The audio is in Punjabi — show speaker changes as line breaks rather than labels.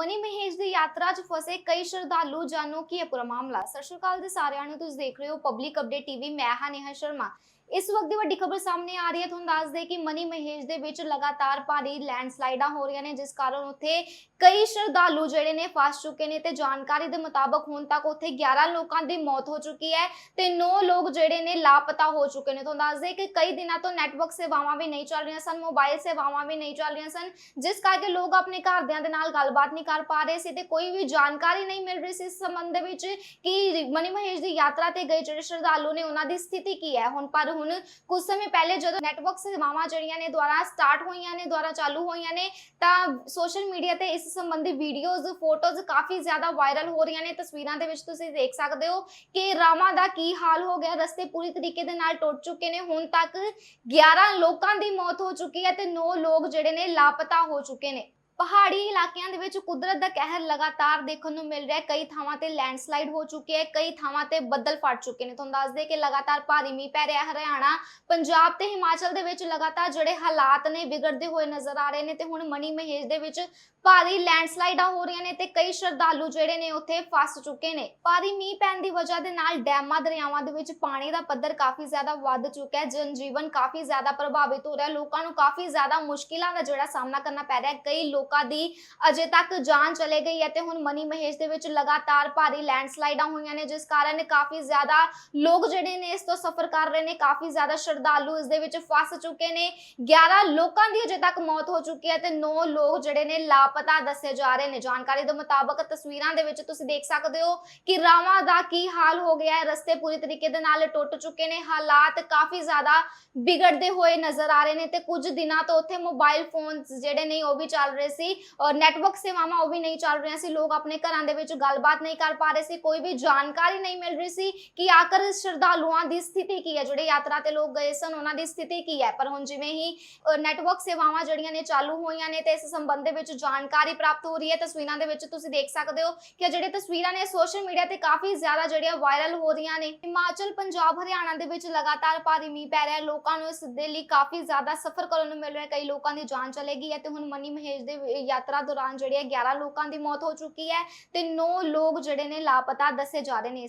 ਮਨੀ ਮਹੇਸ਼ ਦੀ ਯਾਤਰਾ 'ਚ ਫਸੇ ਕਈ ਸ਼ਰਧਾਲੂ ਜਾਣੋ ਕੀ ਹੈ ਪੂਰਾ ਮਾਮਲਾ। ਸਤਿ ਸ਼੍ਰੀ ਅਕਾਲ ਜੀ ਸਾਰਿਆਂ ਨੂੰ। ਤੁਸੀਂ ਦੇਖ ਰਹੇ ਹੋ ਪਬਲਿਕ ਅਪਡੇਟ ਟੀਵੀ ਮੈਂ ਹਾਂ ਨੇਹਾ ਸ਼ਰਮਾ। ਇਸ ਵਕਤ ਦੀ ਵੱਡੀ ਖਬਰ ਸਾਹਮਣੇ ਆ ਰਹੀ ਹੈ। ਤੁਹਾਨੂੰ ਦੱਸ ਦੇ ਕਿ ਮਨੀ ਮਹੇਸ਼ ਦੇ ਵਿੱਚ ਲਗਾਤਾਰ ਭਾਰੀ ਲੈਂਡਸਲਾਈਡਾਂ ਹੋ ਰਹੀਆਂ ਨੇ, ਜਿਸ ਕਾਰਨ ਉੱਥੇ ਕਈ ਸ਼ਰਧਾਲੂ ਜਿਹੜੇ ਨੇ ਫਸ ਚੁੱਕੇ ਨੇ ਤੇ ਜਾਣਕਾਰੀ ਦੇ ਮੁਤਾਬਕ ਹੁਣ ਤੱਕ ਉੱਥੇ 11 ਲੋਕਾਂ ਦੀ ਮੌਤ ਹੋ ਚੁੱਕੀ ਹੈ ਤੇ 9 ਲੋਕ ਜਿਹੜੇ ਨੇ ਲਾਪਤਾ ਹੋ ਚੁੱਕੇ ਨੇ। ਤੁਹਾਨੂੰ ਦੱਸ ਦੇ ਕਿ ਕਈ ਦਿਨਾਂ ਤੋਂ ਨੈਟਵਰਕ ਸੇਵਾਵਾਂ ਵੀ ਨਹੀਂ ਚੱਲ ਰਹੀਆਂ ਸਨ, ਮੋਬਾਈਲ ਸੇਵਾਵਾਂ ਵੀ ਨਹੀਂ ਚੱਲ ਰਹੀਆਂ ਸਨ, ਜਿਸ ਕਰਕੇ ਲੋਕ ਆਪਣੇ ਘਰਦਿਆਂ ਦੇ ਨਾਲ ਗੱਲਬਾਤ ਨਹੀਂ ਕਰ ਪਾ ਰਹੇ ਸੀ ਤੇ ਕੋਈ ਵੀ ਜਾਣਕਾਰੀ ਨਹੀਂ ਮਿਲ ਰਹੀ ਸੀ। ਇਸ ਸੰਬੰਧ ਵਿੱਚ ਕਿ ਮਨੀ ਮਹੇਸ਼ ਦੀ ਯਾਤਰਾ ਤੇ ਗਏ ਜਿਹੜੇ ਸ਼ਰਧਾਲੂ ਨੇ, ਉਹਨਾਂ ਦੀ ਸਥਿਤੀ ਕੀ ਹੈ? ਹੁਣ ਪਰ ਹੁਣ ਕੁਝ ਸਮੇਂ ਪਹਿਲੇ ਜਦੋਂ ਨੈਟਵਰਕ ਸੇਵਾਵਾਂ ਜਿਹੜੀਆਂ ਨੇ ਦੁਆਰਾ ਸਟਾਰਟ ਹੋਈਆਂ ਨੇ, ਦੁਆਰਾ ਚਾਲੂ ਹੋਈਆਂ ਨੇ, ਤਾਂ ਸੋਸ਼ਲ ਮੀਡੀਆ ਤੇ ਇਸ ਸੰਬੰਧੀ ਵੀਡੀਓਜ਼ ਫੋਟੋਜ਼ ਕਾਫੀ ਜ਼ਿਆਦਾ ਵਾਇਰਲ ਹੋ ਰਹੀਆਂ ਨੇ। ਤਸਵੀਰਾਂ ਦੇ ਵਿੱਚ ਤੁਸੀਂ ਦੇਖ ਸਕਦੇ ਹੋ ਕਿ ਰਾਮਾਂ ਦਾ ਕੀ ਹਾਲ ਹੋ ਗਿਆ। ਰਸਤੇ ਪੂਰੀ ਤਰੀਕੇ ਦੇ ਨਾਲ ਟੁੱਟ ਚੁੱਕੇ ਨੇ। ਹੁਣ ਤੱਕ 11 ਲੋਕਾਂ ਦੀ ਮੌਤ ਹੋ ਚੁੱਕੀ ਹੈ ਤੇ 9 ਲੋਕ ਜਿਹੜੇ ਨੇ ਲਾਪਤਾ ਹੋ ਚੁੱਕੇ ਨੇ। ਪਹਾੜੀ ਇਲਾਕਿਆਂ ਦੇ ਵਿੱਚ ਕੁਦਰਤ ਦਾ ਕਹਿਰ ਲਗਾਤਾਰ ਦੇਖਣ ਨੂੰ ਮਿਲ ਰਿਹਾ ਹੈ। ਕਈ ਥਾਵਾਂ ਤੇ ਲੈਂਡਸਲਾਈਡ ਹੋ ਚੁੱਕੀ ਹੈ, ਕਈ ਥਾਵਾਂ ਤੇ ਬੱਦਲ ਫਟ ਚੁੱਕੇ ਨੇ। ਤੁਹਾਨੂੰ ਦੱਸ ਦੇ ਕਿ ਲਗਾਤਾਰ ਭਾਰੀ ਮੀਂਹ ਪੈ ਰਿਹਾ ਹਰਿਆਣਾ, ਪੰਜਾਬ ਤੇ ਹਿਮਾਚਲ ਦੇ ਵਿੱਚ ਲਗਾਤਾਰ ਜਿਹੜੇ ਹਾਲਾਤ ਨੇ ਵਿਗੜਦੇ ਹੋਏ ਨਜ਼ਰ ਆ ਰਹੇ ਨੇ ਤੇ ਹੁਣ ਮਣੀ ਮਹੇਸ਼ ਦੇ ਵਿੱਚ ਭਾਰੀ ਲੈਂਡਸਲਾਈਡਾਂ ਹੋ ਰਹੀਆਂ ਨੇ ਤੇ ਕਈ ਸ਼ਰਧਾਲੂ ਜਿਹੜੇ ਨੇ ਉੱਥੇ ਫਸ ਚੁੱਕੇ ਨੇ। ਭਾਰੀ ਮੀਂਹ ਪੈਣ ਦੀ ਵਜ੍ਹਾ ਦੇ ਨਾਲ ਡੈਮਾਂ, ਦਰਿਆਵਾਂ ਦੇ ਵਿੱਚ ਪਾਣੀ ਦਾ ਪੱਧਰ ਕਾਫੀ ਜ਼ਿਆਦਾ ਵੱਧ ਚੁੱਕਾ ਹੈ। ਜਨ ਕਾਫੀ ਜ਼ਿਆਦਾ ਪ੍ਰਭਾਵਿਤ ਹੋ ਰਿਹਾ ਲੋਕਾਂ ਨੂੰ ਕਾਫੀ ਜ਼ਿਆਦਾ ਮੁਸ਼ਕਿਲਾਂ ਦਾ ਜਿਹੜਾ ਸਾਹਮਣਾ ਕਰਨਾ ਪੈ ਰਿਹਾ ਕਈ ਲੋਕ ਲੋਕਾਂ ਦੀ ਅਜੇ ਤੱਕ ਜਾਨ ਚਲੇ ਗਈ ਹੈ ਤੇ ਹੁਣ ਮਨੀ ਮਹੇਸ਼ ਦੇ ਵਿੱਚ ਲਗਾਤਾਰ ਭਾਰੀ ਲੈਂਡਸਲਾਈਡਾਂ ਹੋਈਆਂ ਨੇ, ਜਿਸ ਕਾਰਨ ਕਾਫੀ ਜ਼ਿਆਦਾ ਲੋਕ ਜਿਹੜੇ ਨੇ ਇਸ ਤੋਂ ਸਫਰ ਕਰ ਰਹੇ ਨੇ, ਕਾਫੀ ਜ਼ਿਆਦਾ ਸ਼ਰਧਾਲੂ ਇਸ ਦੇ ਵਿੱਚ ਫਸ ਚੁੱਕੇ ਨੇ। 11 ਲੋਕਾਂ ਦੀ ਅਜੇ ਤੱਕ ਮੌਤ ਹੋ ਚੁੱਕੀ ਹੈ ਤੇ 9 ਲੋਕ ਜਿਹੜੇ ਨੇ ਲਾਪਤਾ ਦੱਸੇ ਜਾ ਰਹੇ ਨੇ। ਜਾਣਕਾਰੀ ਦੇ ਮੁਤਾਬਕ ਤਸਵੀਰਾਂ ਦੇ ਵਿੱਚ ਤੁਸੀਂ ਦੇਖ ਸਕਦੇ ਹੋ ਕਿ ਰਾਵਾਂ ਦਾ ਕੀ ਹਾਲ ਹੋ ਗਿਆ ਹੈ। ਰਸਤੇ ਪੂਰੀ ਤਰੀਕੇ ਦੇ ਨਾਲ ਟੁੱਟ ਚੁੱਕੇ ਨੇ। ਹਾਲਾਤ ਕਾਫੀ ਜ਼ਿਆਦਾ ਬਿਗੜਦੇ ਹੋਏ ਨਜ਼ਰ ਆ ਰਹੇ ਨੇ ਤੇ ਕੁਝ ਦਿਨਾਂ ਤੋਂ ਉੱਥੇ ਮੋਬਾਈਲ ਫੋਨਸ ਜਿਹੜੇ ਨੇ ਉਹ ਵੀ ਚੱਲ ਰਹੇ ਸੀ। ਔਰ ਨੈਟਵਰਕ ਸੇਵਾਵਾਂ ਉਹ ਵੀ ਨਹੀਂ ਚੱਲ ਰਹੀਆਂ ਸੀ, ਲੋਕ ਆਪਣੇ ਘਰਾਂ ਦੇ ਵਿੱਚ ਗੱਲਬਾਤ ਨਹੀਂ ਕਰ ਪਾ ਰਹੇ ਸੀ, ਕੋਈ ਵੀ ਜਾਣਕਾਰੀ ਨਹੀਂ ਮਿਲ ਰਹੀ ਸੀ ਕਿ ਆਖਰ ਸ਼ਰਧਾਲੂਆਂ ਦੀ ਸਥਿਤੀ ਕੀ ਹੈ, ਜਿਹੜੇ ਯਾਤਰਾ ਤੇ ਲੋਕ ਗਏ ਸਨ, ਉਹਨਾਂ ਦੀ ਸਥਿਤੀ ਕੀ ਹੈ? ਪਰ ਹੁਣ ਜਿਵੇਂ ਹੀ ਨੈਟਵਰਕ ਸੇਵਾਵਾਂ ਜਿਹੜੀਆਂ ਨੇ ਚਾਲੂ ਹੋਈਆਂ ਨੇ ਤੇ ਇਸ ਸੰਬੰਧ ਦੇ ਵਿੱਚ ਜਾਣਕਾਰੀ ਪ੍ਰਾਪਤ ਹੋ ਰਹੀ ਹੈ, ਤਸਵੀਰਾਂ ਦੇ ਵਿੱਚ ਤੁਸੀਂ ਦੇਖ ਸਕਦੇ ਹੋ ਕਿ ਜਿਹੜੇ ਤਸਵੀਰਾਂ ਨੇ ਸੋਸ਼ਲ ਮੀਡੀਆ ਤੇ ਕਾਫੀ ਜ਼ਿਆਦਾ ਜਿਹੜੀਆਂ ਵਾਇਰਲ ਹੋ ਰਹੀਆਂ ਨੇ। ਹਿਮਾਚਲ, ਪੰਜਾਬ, ਹਰਿਆਣਾ ਦੇ ਵਿੱਚ ਲਗਾਤਾਰ ਭਾਰੀ ਮੀਂਹ ਪੈ ਰਿਹਾ ਲੋਕਾਂ ਨੂੰ ਇਸ ਦੇ ਲਈ ਕਾਫੀ ਜ਼ਿਆਦਾ ਸਫ਼ਰ ਕਰਨ ਨੂੰ ਮਿਲ ਰਿਹਾ ਕਈ ਲੋਕਾਂ ਦੀ ਜਾਨ ਚਲੇਗੀ ਹੈ ਤੇ ਹੁਣ ਮਨੀ ਮਹੇਸ਼ ਦੇ ਯਾਤਰਾ ਦੌਰਾਨ ਜਿਹੜੇ ਹੈ 11 ਲੋਕਾਂ ਦੀ ਮੌਤ ਹੋ ਚੁੱਕੀ ਹੈ ਤੇ 9 ਲੋਕ ਜਿਹੜੇ ਨੇ ਲਾਪਤਾ ਦੱਸੇ ਜਾ ਰਹੇ ਨੇ। ਇਸ